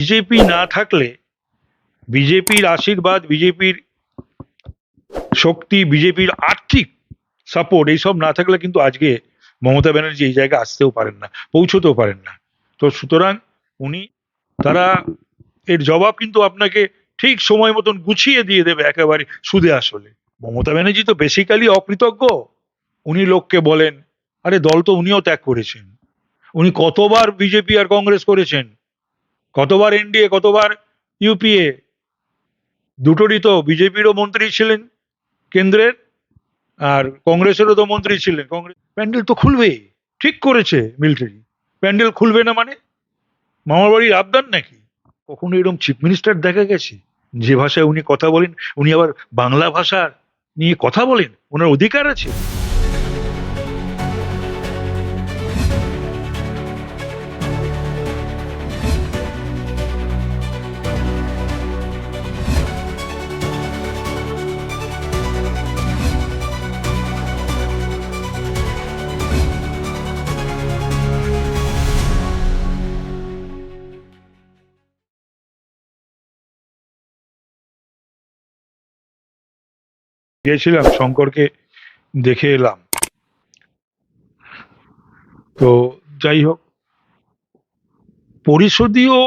BJP না থাকলে বিজেপির আশীর্বাদ, বিজেপির শক্তি, বিজেপির আর্থিক সাপোর্ট এইসব না থাকলে কিন্তু আজকে মমতা ব্যানার্জি এই জায়গায় আসতেও পারেন না, পৌঁছতেও পারেন না। তো সুতরাং উনি, তারা এর জবাব কিন্তু আপনাকে ঠিক সময় মতন গুছিয়ে দিয়ে দেবে একেবারে সুদে আসলে। মমতা ব্যানার্জি তো বেসিক্যালি অকৃতজ্ঞ। উনি লোককে বলেন, আরে দল তো উনিও ত্যাগ করেছেন। উনি কতবার বিজেপি আর কংগ্রেস করেছেন? কতবার এনডিএ, কতবার ইউপিএ? দুটোরই তো বিজেপিরও মন্ত্রী ছিলেন কেন্দ্রের আর কংগ্রেসেরও তো মন্ত্রী ছিলেন। কংগ্রেস প্যান্ডেল তো খুলবেই, ঠিক করেছে মিলিটারি। প্যান্ডেল খুলবে না মানে? মামার বাড়ির আবদার নাকি? কখনো এরকম চিফ মিনিস্টার দেখা গেছে? যে ভাষায় উনি কথা বলেন, উনি আবার বাংলা ভাষা নিয়ে কথা বলেন, ওনার অধিকার আছে? গিয়েছিলাম, শঙ্করকে দেখে এলাম। তো যাই হোক, পরিষদীয়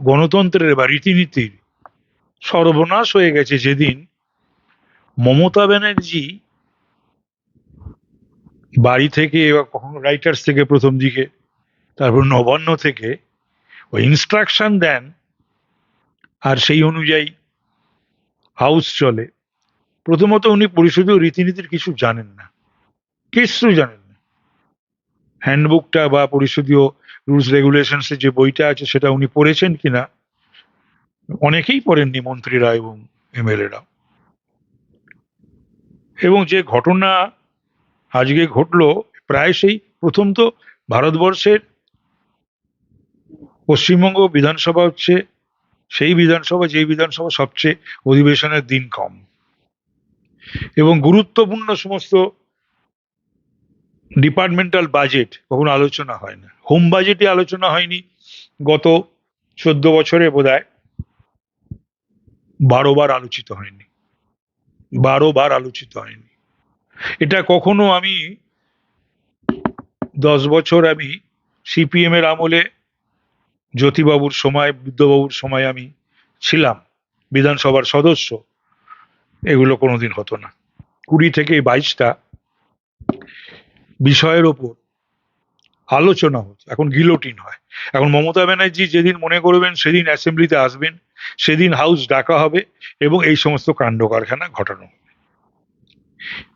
গণতন্ত্রের বা রীতিনীতির সর্বনাশ হয়ে গেছে যেদিন মমতা ব্যানার্জি বাড়ি থেকে বা কখনো রাইটার্স থেকে প্রথম দিকে, তারপর নবান্ন থেকে ওই ইনস্ট্রাকশন দেন আর সেই অনুযায়ী হাউস চলে। প্রথমত উনি পরিষদীয় রীতিনীতির কিছু জানেন না। কিছু জানেন না। হ্যান্ডবুকটা বা পরিষদীয় রুলস রেগুলেশনসের যে বইটা আছে সেটা উনি পড়েছেন কিনা, অনেকেই পড়েননি মন্ত্রীরা এবং এমএলএরা এবং যে ঘটনা আজকে ঘটলো, প্রায় সেই প্রথম তো ভারতবর্ষের পশ্চিমবঙ্গ বিধানসভা হচ্ছে, সেই বিধানসভা, যেই বিধানসভা সবচেয়ে অধিবেশনের দিন কম। এবং গুরুত্বপূর্ণ সমস্ত ডিপার্টমেন্টাল বাজেট কখনো আলোচনা হয় না। হোম বাজেটে আলোচনা হয়নি গত চোদ্দ বছরে বোধ হয় বারো বার আলোচিত হয়নি। বারো বার আলোচিত হয়নি। এটা কখনো আমি দশ বছর আমি সিপিএম এর আমলে জ্যোতিবাবুর সময় বুদ্ধবাবুর সময় আমি ছিলাম। বিধানসভার সদস্য। এগুলো কোনোদিন হতো না। কুড়ি থেকে বাইশটা বিষয়ের ওপর আলোচনা হতো এখন গিলোটিন হয়। এখন মমতা ব্যানার্জি যেদিন মনে করবেন সেদিন অ্যাসেম্বলিতে আসবেন, সেদিন হাউস ডাকা হবে এবং এই সমস্ত কাণ্ড কারখানা ঘটানো হবে।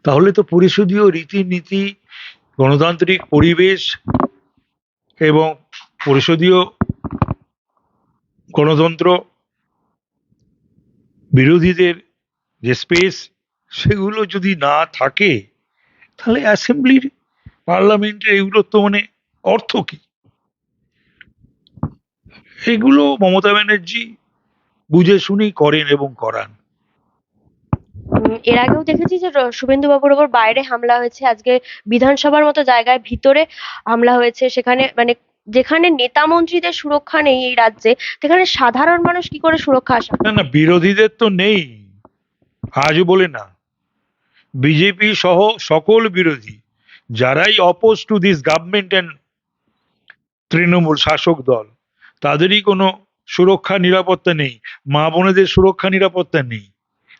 তাহলে তো পরিষদীয় রীতিনীতি, গণতান্ত্রিক পরিবেশ এবং পরিষদীয় গণতন্ত্র বিরোধীদের যে স্পেস সেগুলো যদি না থাকে তাহলে অ্যাসেম্বলির পার্লামেন্টের এগুলো তো মানে অর্থ কি? এগুলো মমতা ব্যানার্জি বুঝে শুনেই করেন এবং করান। এর আগেও দেখেছি যে শুভেন্দু বাবুর ওপর বাইরে হামলা হয়েছে। আজকে বিধানসভার মতো জায়গায় ভিতরে হামলা হয়েছে। সেখানে মানে যেখানে নেতা মন্ত্রীদের সুরক্ষা নেই এই রাজ্যে সেখানে সাধারণ মানুষ কি করে সুরক্ষা আশা না না বিরোধীদের তো নেই। আজও বলে না। বিজেপি সহ সকল বিরোধী, যারাই oppose to this government and Trinamool শাসক দল, তাদেরই কোনো সুরক্ষা নিরাপত্তা নেই। মা বোনেদের সুরক্ষা নিরাপত্তা নেই।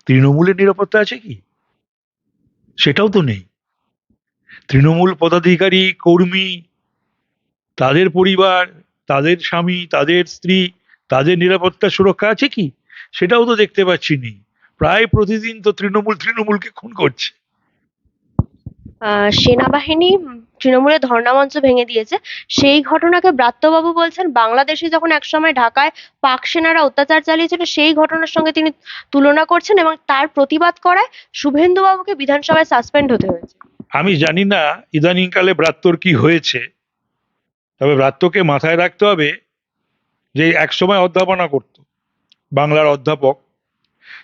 তৃণমূলের নিরাপত্তা আছে কি? সেটাও তো নেই। তৃণমূল পদাধিকারী, কর্মী, তাদের পরিবার, তাদের স্বামী, তাদের স্ত্রী, তাদের নিরাপত্তা সুরক্ষা আছে কি? সেটাও তো দেখতে পাচ্ছি নি প্রায় প্রতিদিন তো তৃণমূল তৃণমূলকে খুন করছে। আহ, সেনাবাহিনী তৃণমূলের ধর্ণামঞ্চ ভেঙে দিয়েছে। সেই ঘটনাকে ব্রাত্যবাবু বলছেন বাংলাদেশে যখন একসময় ঢাকায় পাক সেনারা অত্যাচার চালিয়েছিল সেই ঘটনার সঙ্গে তিনি তুলনা করছেন এবং তার প্রতিবাদ করায় শুভেন্দু বাবুকে বিধানসভায় সাসপেন্ড হতে হয়েছে। আমি জানি না ইদানিংকালে ব্রাত্যর কি হয়েছে তবে ব্রাত্যকে মাথায় রাখতে হবে যে একসময় অধ্যাপনা করত বাংলার অধ্যাপক।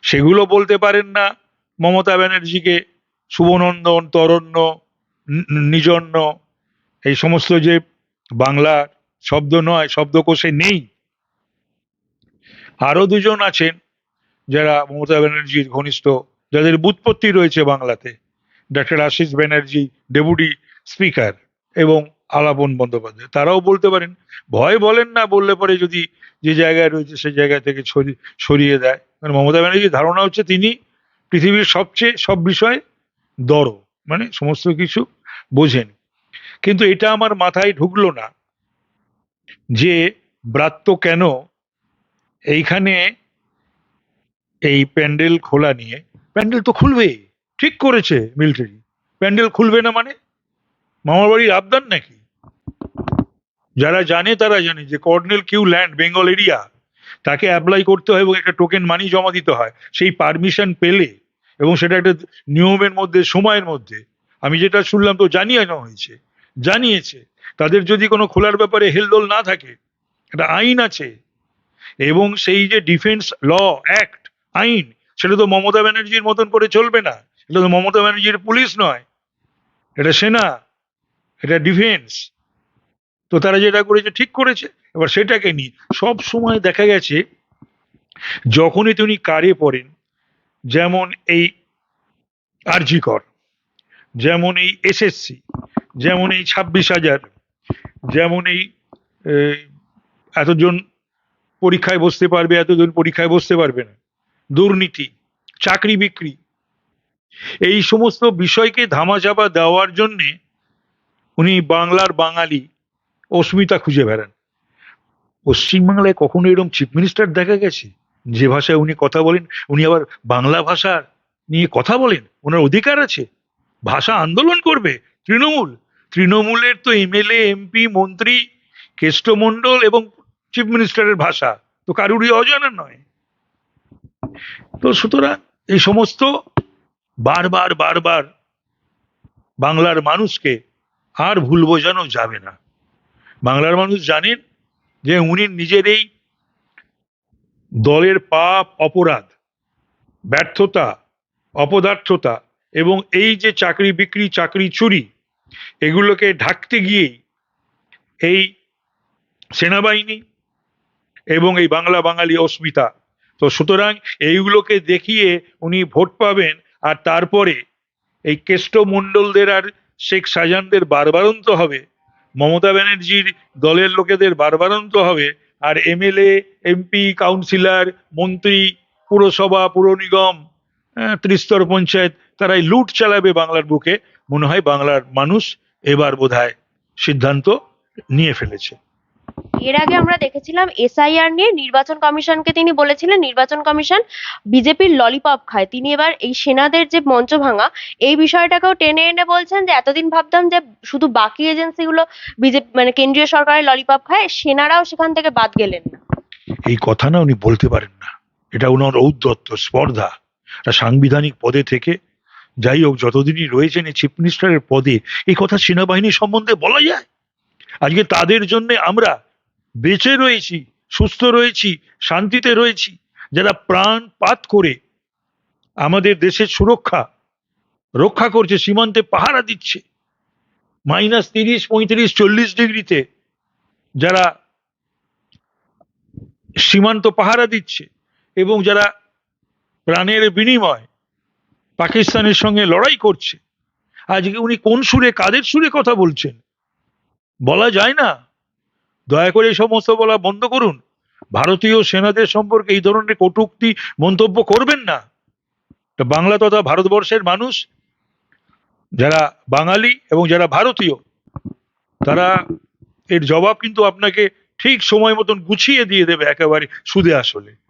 সেগুলো বলতে পারেন না। মমতা ব্যানার্জিকে শুভনন্দন, তরণ্য নিজন্য, এই সমস্ত যে বাংলার শব্দ নয়, শব্দকোষে নেই। আরও দুজন আছেন যারা মমতা ব্যানার্জির ঘনিষ্ঠ, যাদের বুৎপত্তি রয়েছে বাংলাতে। Doctor Ashis Banerjee, deputy speaker এবং আলাপন বন্দ্যোপাধ্যায়। তারাও বলতে পারেন, ভয় বলেন না, বললে পরে যদি যে জায়গায় রয়েছে সেই জায়গা থেকে সরিয়ে দেয়। কারণ মমতা ব্যানার্জির ধারণা হচ্ছে তিনি পৃথিবীর সবচেয়ে, সব বিষয়ে দর মানে সমস্ত কিছু বোঝেন। কিন্তু এটা আমার মাথায় ঢুকলো না যে ব্রাত্য কেন এইখানে এই প্যান্ডেল খোলা নিয়ে, প্যান্ডেল তো খুলবে, ঠিক করেছে মিলিটারি। প্যান্ডেল খুলবে না মানে? মামার বাড়ির আবদার নাকি? যারা জানে তারা জানে যে colonel Q land, Bengal area, তাকে অ্যাপ্লাই করতে হয় এবং একটা টোকেন মানি জমা দিতে হয়। সেই পারমিশন পেলে এবং সেটা একটা নিয়মের মধ্যে, সময়ের মধ্যে। আমি যেটা শুনলাম তো জানিয়ে হয়েছে। জানিয়েছে। তাদের যদি কোনো খোলার ব্যাপারে হেলদোল না থাকে, একটা আইন আছে। এবং সেই যে ডিফেন্স ল অ্যাক্ট আইন, সেটা তো মমতা ব্যানার্জির মতন করে চলবে না। এটা তো মমতা ব্যানার্জির পুলিশ নয়। এটা সেনা। এটা ডিফেন্স তো তারা যেটা করেছে ঠিক করেছে। এবার সেটাকে নিয়ে সব সময় দেখা গেছে যখনই তিনি কারে পড়েন যেমন এই আরজি কর যেমন এই এসএসসি যেমন এই ছাব্বিশ হাজার যেমন এই, এতজন পরীক্ষায় বসতে পারবে এতজন পরীক্ষায় বসতে পারবে না। দুর্নীতি চাকরি বিক্রি এই সমস্ত বিষয়কে ধামাচাপা দেওয়ার জন্যে উনি বাংলার বাঙালি অস্মিতা খুঁজে বেড়ান। পশ্চিমবাংলায় কখনো এরকম চিফ মিনিস্টার দেখা গেছে? যে ভাষায় উনি কথা বলেন, উনি আবার বাংলা ভাষা নিয়ে কথা বলেন? ওনার অধিকার আছে? ভাষা আন্দোলন করবে তৃণমূল। তৃণমূলের তো এমএলএ এমপি মন্ত্রী কেষ্টমণ্ডল এবং চিফ মিনিস্টারের ভাষা। তো কারুরই অজানা নয়। তো সুতরাং এই সমস্ত বারবার বারবার বাংলার মানুষকে আর ভুল বোঝানো যাবে না। বাংলার মানুষ জানেন যে উনি নিজের এই দলের পাপ, অপরাধ, ব্যর্থতা, অপদার্থতা এবং এই যে চাকরি বিক্রি, চাকরি চুরি, এগুলোকে ঢাকতে গিয়েই এই সেনাবাহিনী এবং এই বাংলা বাঙালি অস্মিতা। তো সুতরাং এইগুলোকে দেখিয়ে উনি ভোট পাবেন আর তারপরে এই কেষ্ট কেষ্টমণ্ডলদের আর শেখ শাহজাহানদের বারবারন্ত হবে মমতা ব্যানার্জির দলের লোকেদের বারবারন্ত হবে। আর এমএলএ, এমপি, কাউন্সিলর, মন্ত্রী, পুরসভা, পুর নিগম ত্রিস্তর পঞ্চায়েত, তারাই লুট চালাবে বাংলার বুকে। মনে হয় বাংলার মানুষ এবার বোধহয় সিদ্ধান্ত নিয়ে ফেলেছে। এর আগে আমরা দেখেছিলাম এসআইআর নিয়ে নির্বাচন কমিশনকে তিনি বলেছিলেন, নির্বাচন কমিশন বিজেপির ললিপপ খায়। তিনি এবার এই সেনাদের যে মঞ্চ ভাঙা, এই বিষয়টাকেও টেনে এনে বলছেন যে, এতদিন ভাবতাম যে শুধু বাকি এজেন্সিগুলো বিজেপি মানে কেন্দ্রীয় সরকারের ললিপপ খায়, সেনারাও সেখান থেকে বাদ গেলেন না। এই কথা না উনি বলতে পারেন না। এটা ওনার ঔদ্ধত্য, স্পর্ধা। সাংবিধানিক পদে থেকে যাই হোক, যতদিনই রয়েছেন এই চিফ মিনিস্টারের পদে, এই কথা সেনাবাহিনী সম্বন্ধে বলা যায়? আজকে তাদের জন্য আমরা বেঁচে রয়েছি, সুস্থ রয়েছি, শান্তিতে রয়েছি। যারা প্রাণ পাত করে আমাদের দেশের সুরক্ষা, রক্ষা করছে, সীমান্তে পাহারা দিচ্ছে, মাইনাস তিরিশ, পঁয়ত্রিশ, চল্লিশ ডিগ্রিতে যারা সীমান্ত পাহারা দিচ্ছে এবং যারা প্রাণের বিনিময় পাকিস্তানের সঙ্গে লড়াই করছে, আজকে উনি কোন সুরে, কাদের সুরে কথা বলছেন? বলা যায় না। দয়া করে এই সমস্ত বলা বন্ধ করুন। ভারতীয় সেনাদের সম্পর্কে এই ধরনের কটূক্তি মন্তব্য করবেন না। বাংলা তথা ভারতবর্ষের মানুষ, যারা বাঙালি এবং যারা ভারতীয়, তারা এর জবাব কিন্তু আপনাকে ঠিক সময় মতন গুছিয়ে দিয়ে দেবে একেবারে সুদে আসলে।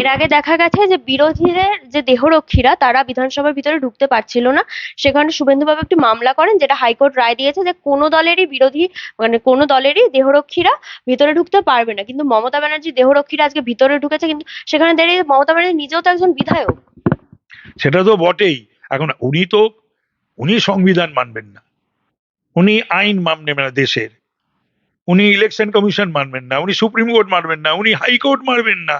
এর আগে দেখা গেছে যে বিরোধীদের যে দেহরক্ষীরা, তারা বিধানসভার ভিতরে ঢুকতে পারছিল না। সেখানে শুভেন্দুবাবু একটি মামলা করেন যেটা হাইকোর্ট রায় দিয়েছে যে কোনো দলেরই বিরোধী মানে কোনো দলেরই দেহরক্ষীরা ভিতরে ঢুকতে পারবে না। কিন্তু মমতা ব্যানার্জির দেহরক্ষীরা আজকে ভিতরে ঢুকেছে, কিন্তু সেখানে দাঁড়িয়ে মমতা ব্যানার্জি নিজেও তো একজন বিধায়ক। সেটা তো বটেই। এখন উনি তো, উনি সংবিধান মানবেন না। উনি আইন মানবেন না দেশের। উনি ইলেকশন কমিশন মানবেন না, উনি সুপ্রিম কোর্ট মানবেন না, উনি হাইকোর্ট মানবেন না।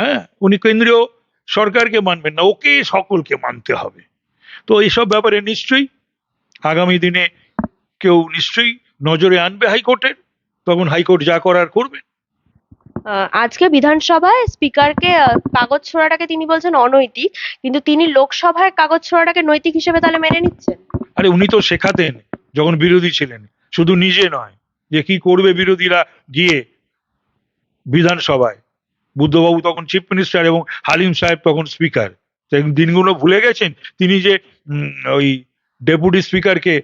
হ্যাঁ? উনি কেন্দ্রীয় সরকারকে মানবেন না ওকে সকলকে মানতে হবে। তো এইসব ব্যাপারে নিশ্চয়ই আগামী দিনে কেউ নিশ্চয়ই নজরে আনবে হাইকোর্টের তখন হাইকোর্ট যা করার করবে। আজকে বিধানসভায় স্পিকারকে কাগজ ছোড়াটাকে তিনি বলছেন অনৈতিক কিন্তু তিনি লোকসভায় কাগজ ছোড়াটাকে নৈতিক হিসেবে তাহলে মেনে নিচ্ছেন? আরে উনি তো শেখাতেন যখন বিরোধী ছিলেন শুধু নিজে নয় যে কি করবে বিরোধীরা গিয়ে বিধানসভায়। বুদ্ধবাবু তখন চিফ মিনিস্টার এবং হালিম সাহেব তখন স্পিকার দিনগুলো ভুলে গেছেন তিনি যে ওই ডেপুটি স্পিকারকে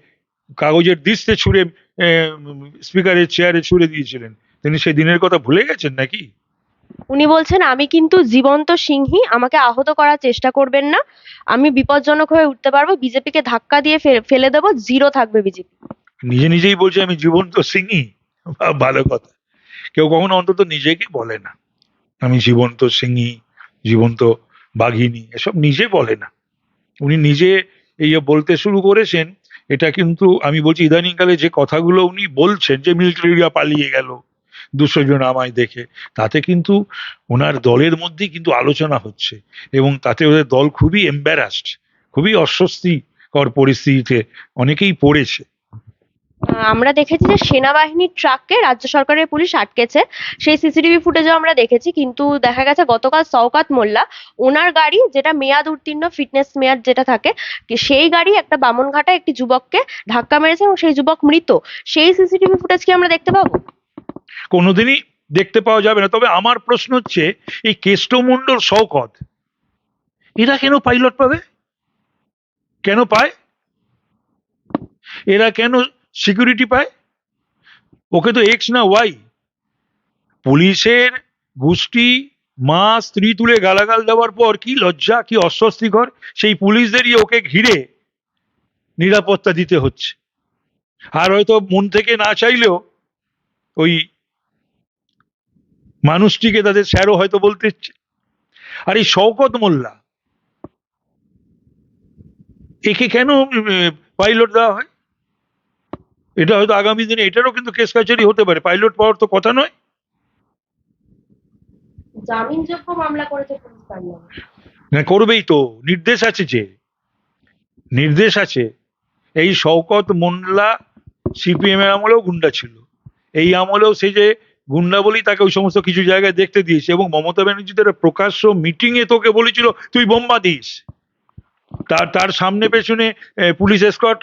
কাগজের দিস্তে ছুঁড়ে স্পিকারের চেয়ারে ছুঁড়ে দিয়েছিলেন। তিনি সেই দিনের কথা ভুলে গেছেন নাকি? উনি বলছেন আমি কিন্তু জীবন্ত সিংহী আমাকে আহত করার চেষ্টা করবেন না। আমি বিপজ্জনক হয়ে উঠতে পারব বিজেপিকে ধাক্কা দিয়ে ফেলে দেবো জিরো থাকবে বিজেপি। নিজে নিজেই বলছে আমি জীবন্ত সিংই ভালো কথা। কেউ কখনো অন্তত নিজেকে বলে না। আমি জীবন্ত সিংই জীবন্ত বাঘিনী, এসব নিজে বলে না। উনি নিজে এই বলতে শুরু করেছেন, এটা কিন্তু আমি বলছি ইদানিংকালে যে কথাগুলো উনি বলছেন, যে মিলিটারিরা পালিয়ে গেল দুশো জন আমায় দেখে, তাতে কিন্তু ওনার দলের মধ্যেই কিন্তু আলোচনা হচ্ছে এবং তাতে ওদের দল খুবই এম্বারাসড খুবই অস্বস্তিকর পরিস্থিতিতে অনেকেই পড়েছে। আমরা দেখেছি যে সেনাবাহিনীর ট্রাককে রাজ্য সরকারের পুলিশ আটকেছে। সেই সিসিটিভি ফুটেজও আমরা দেখেছি, কিন্তু দেখা গেছে গতকাল শওকাত মোল্লা, ওনার গাড়ি যেটা মেয়াদ উত্তীর্ণ ফিটনেস মেয়াদ যেটা থাকে সেই গাড়ি একটা বামনঘাটা একটি যুবককে ধাক্কা মেরেছে এবং সেই যুবক মৃত। সেই সিসিটিভি ফুটেজ কি আমরা দেখতে পাবো? কোনোদিনই দেখতে পাওয়া যাবে না। তবে আমার প্রশ্ন হচ্ছে, এই কেষ্টমণ্ডল শওকত এরা কেন পাইলট পাবে? কেন পায়? এরা কেন সিকিউরিটি পায়। ওকে তো এক্স না ওয়াই পুলিশের গোষ্ঠী, মা, স্ত্রী তুলে গালাগাল দেওয়ার পর কি লজ্জা, কি অস্বস্তিকর? সেই পুলিশদেরই ওকে ঘিরে নিরাপত্তা দিতে হচ্ছে। আর হয়তো মন থেকে না চাইলেও ওই মানুষটিকে তাদের স্যারও হয়তো বলতে ইচ্ছে। আর এই শওকত মোল্লা, একে কেন পাইলট দেওয়া হয়? এটা হয়তো আগামী দিনে এটারও কিন্তু কেস কাছারি হতে পারে। পাইলট পাওয়ার তো কথা নয়। জামিনযোগ্য মামলা করেছে পুলিশ না করবেই তো। নির্দেশ আছে যে নির্দেশ আছে। এই শওকত মোল্লা সিপিএম এর আমলেও গুন্ডা ছিল। এই আমলেও সে যে গুন্ডা বলেই তাকে ওই সমস্ত কিছু জায়গায় দেখতে দিয়েছে এবং মমতা ব্যানার্জি তার প্রকাশ্য মিটিং এ তোকে বলেছিল তুই বোম্বা দিস। তার তার সামনে পেছনে police escort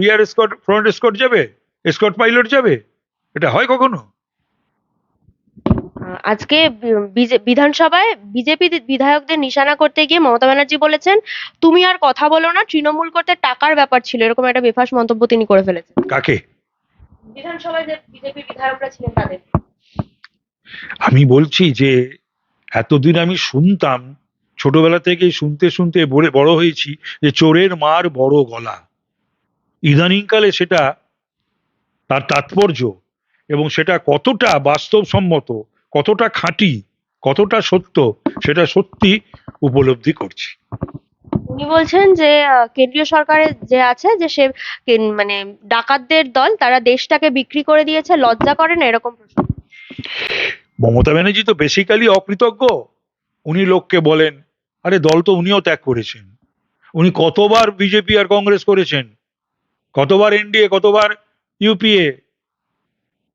rear escort front escort যাবে? এসকট পাইলট যাবে? এটা হয় কখনো? আজকে বিধানসভায় বিজেপি বিধায়কদের নিশানা করতে গিয়ে মমতা ব্যানার্জি বলেছেন তুমি আর কথা বলো না তৃণমূল করতে টাকার ব্যাপার ছিল। এরকম একটা বেফাস মন্তব্য তিনি করে ফেলেছেন। কাকে? বিধানসভায় যে বিজেপি বিধায়করা ছিলেন তাদের। আমি বলছি যে এতদিন আমি শুনতাম ছোটবেলা থেকে শুনতে শুনতে বড় বড় হয়েছি যে চোরের মার বড় গলা। ইদানিংকালে সেটা তার তাৎপর্য এবং সেটা কতটা বাস্তবসম্মত কতটা খাঁটি কতটা সত্য সেটা সত্যি উপলব্ধি করছি। উনি বলছেন যে কেন্দ্রীয় সরকারের যে আছে যে সে মানে ডাকাতদের দল তারা দেশটাকে বিক্রি করে দিয়েছে লজ্জা করে না এরকম প্রশ্ন। মমতা ব্যানার্জি তো বেসিক্যালি অকৃতজ্ঞ। উনি লোককে বলেন আরে দল তো উনিও ত্যাগ করেছেন। উনি কতবার বিজেপি আর কংগ্রেস করেছেন? কতবার এনডিএ, কতবার ইউপিএ?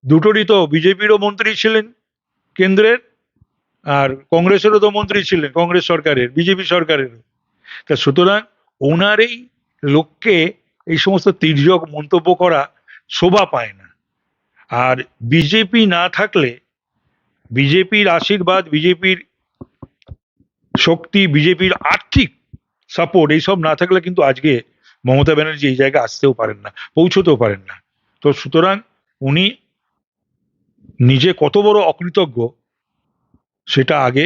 দুটোরই তো বিজেপিরও মন্ত্রী ছিলেন কেন্দ্রের আর কংগ্রেসেরও তো মন্ত্রী ছিলেন, কংগ্রেস সরকারের, বিজেপি সরকারের তা সুতরাং ওনার এই লোককে এই সমস্ত তির্যক মন্তব্য করা শোভা পায় না। আর বিজেপি না থাকলে, বিজেপির আশীর্বাদ, বিজেপির শক্তি, বিজেপির আর্থিক সাপোর্ট এইসব না থাকলে কিন্তু আজকে মমতা ব্যানার্জি এই জায়গায় আসতেও পারেন না, পৌঁছতেও পারেন না। তো সুতরাং উনি নিজে কত বড় অকৃতজ্ঞ, সেটা আগে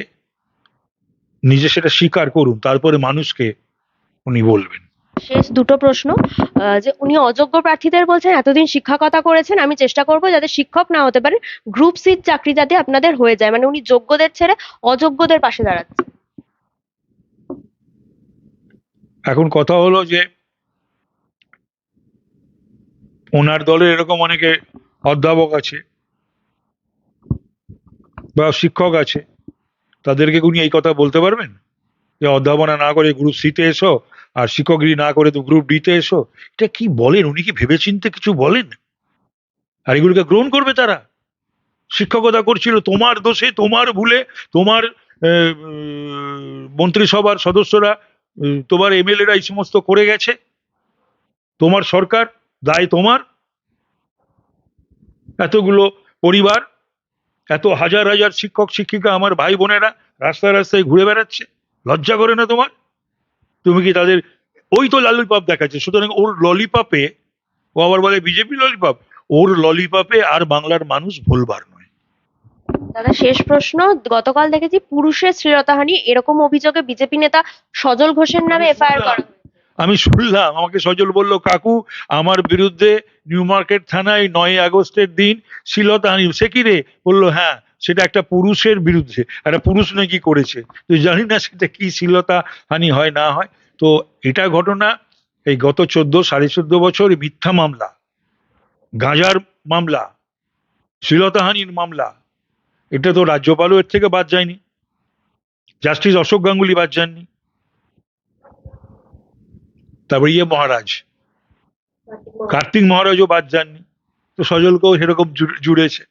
নিজে সেটা স্বীকার করুন, তারপরে মানুষকে উনি বলবেন। শেষ দুটো প্রশ্ন যে উনি অযোগ্য প্রার্থীদের বলছেন, এতদিন শিক্ষকতা করেছেন, আমি চেষ্টা করব যাতে শিক্ষক না হতে পারেন গ্রুপ সির চাকরি যাতে আপনাদের হয়ে যায় মানে উনি যোগ্যদের ছেড়ে অযোগ্যদের পাশে দাঁড়াচ্ছেন এখন কথা হলো যে ওনার দলের এরকম অনেকে অধ্যাপক আছে বা শিক্ষক আছে, তাদেরকে উনি এই কথা বলতে পারবেন? যে অধ্যাপনা না করে গ্রুপ সিতে এসো আর শিক্ষকগিরি না করে তো গ্রুপ ডিতে এসো। এটা কি বলেন? উনি কি ভেবেচিন্তে কিছু বলেন? আর এগুলোকে গ্রহণ করবে তারা। শিক্ষকতা করছিল তোমার দোষে, তোমার ভুলে, তোমার মন্ত্রিসভার সদস্যরা তোমার এমএলএরা এই সমস্ত করে গেছে। তোমার সরকার, দায় তোমার। এতগুলো পরিবার, এত হাজার হাজার শিক্ষক, শিক্ষিকা আমার ভাই বোনেরা রাস্তায় রাস্তায় ঘুরে বেড়াচ্ছে। লজ্জা করে না তোমার? তুমি কি তাদের, ওই তো ললিপপ দেখাচ্ছে। সুতরাং ওর ললিপপে ও আবার বলে, বিজেপি ললিপপ ওর ললিপপে আর বাংলার মানুষ ভুলবার নয়। দাদা শেষ প্রশ্ন। গতকাল দেখেছি পুরুষের শ্লীলতাহানি এরকম অভিযোগে বিজেপি নেতা সজল ঘোষের নামে এফআইআর করা আমি শুনলাম আমাকে সজল বলল কাকু আমার বিরুদ্ধে নিউ মার্কেট থানায় নয় আগস্টের দিন শ্লীলতাহানি। সে কি রে? বলল হ্যাঁ সেটা একটা পুরুষের বিরুদ্ধে একটা পুরুষ নাকি করেছে। তো জানি না সেটা কি শ্লীলতা হানি হয় না হয়। তো এটা ঘটনা এই গত চোদ্দ সাড়ে চোদ্দ বছর মিথ্যা মামলা গাঁজার মামলা শ্লীলতাহানির মামলা এটা তো রাজ্যপালও এর থেকে বাদ যায়নি। জাস্টিস অশোক গাঙ্গুলি বাদ যাননি। তারপর ইয়ে মহারাজ, কার্তিক মহারাজও বাদ যাননি। তো সজলকেও সেরকম জুড়েছে।